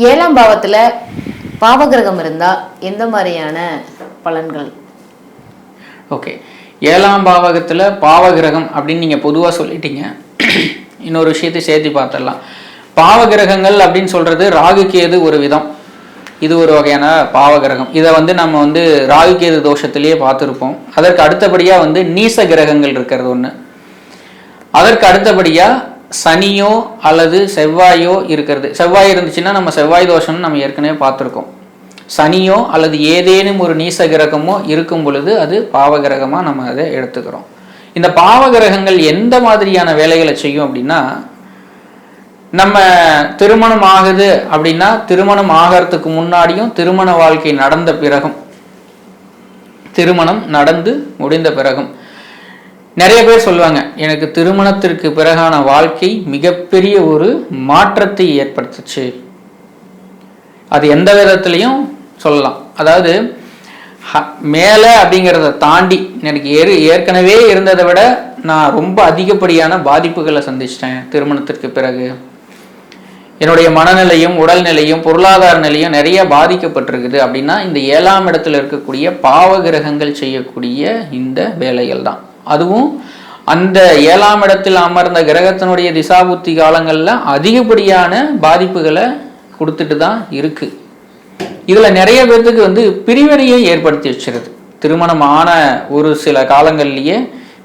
ஏழாம் பாவத்தில் பாவகிரகம் இருந்தால் எந்த மாதிரியான பலன்கள்? ஓகே. ஏழாம் பாவகத்தில் பாவகிரகம் அப்படின்னு நீங்கள் பொதுவாக சொல்லிட்டீங்க. இன்னொரு விஷயத்தை சேர்த்து பார்த்துடலாம். பாவகிரகங்கள் அப்படின்னு சொல்கிறது ராகு கேது ஒரு விதம். இது ஒரு வகையான பாவகிரகம். இதை வந்து நம்ம வந்து ராகு கேது தோஷத்திலேயே பார்த்துருப்போம். அதற்கு அடுத்தபடியாக வந்து நீச கிரகங்கள் இருக்கிறது ஒன்று அதற்கு அடுத்தபடியாக சனியோ அல்லது செவ்வாயோ இருக்கிறது. செவ்வாய் இருந்துச்சுன்னா நம்ம செவ்வாய் தோஷம்னு நம்ம ஏற்கனவே பார்த்துருக்கோம். சனியோ அல்லது ஏதேனும் ஒரு நீச கிரகமோ இருக்கும் பொழுது அது பாவகிரகமாக நம்ம அதை எடுத்துக்கிறோம். இந்த பாவகிரகங்கள் எந்த மாதிரியான வேலைகளை செய்யும் அப்படின்னா நம்ம திருமணம் ஆகுது அப்படின்னா திருமணம் ஆகிறதுக்கு முன்னாடியும் திருமண வாழ்க்கை நடந்த பிறகும் திருமணம் நடந்து முடிந்த பிறகும் நிறைய பேர் சொல்லுவாங்க எனக்கு திருமணத்திற்கு பிறகான வாழ்க்கை மிகப்பெரிய ஒரு மாற்றத்தை ஏற்படுத்துச்சு. அது எந்த விதத்துலையும் சொல்லலாம். அதாவது மேலே அப்படிங்கிறத தாண்டி எனக்கு ஏறு ஏற்கனவே இருந்ததை விட நான் ரொம்ப அதிகப்படியான பாதிப்புகளை சந்திச்சிட்டேன் திருமணத்திற்கு பிறகு. என்னுடைய மனநிலையும் உடல்நிலையும் பொருளாதார நிலையும் நிறைய பாதிக்கப்பட்டிருக்குது அப்படின்னா இந்த ஏழாம் இடத்துல இருக்கக்கூடிய பாவ கிரகங்கள் செய்யக்கூடிய இந்த வேலைகள் தான். அதுவும் அந்த ஏழாம் இடத்தில் அமர்ந்த கிரகத்தினுடைய திசாபுத்தி காலங்களில் அதிகப்படியான பாதிப்புகளை கொடுத்துட்டு தான் இருக்கு. இதுல நிறைய பேர்த்துக்கு வந்து பிரிவினையை ஏற்படுத்தி வச்சிருது. திருமணம் ஆன ஒரு சில காலங்கள்லயே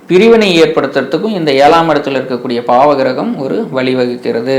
பிரிவினை ஏற்படுத்துறதுக்கும் இந்த ஏழாம் இடத்துல இருக்கக்கூடிய பாவகிரகம் ஒரு வழிவகுக்கிறது.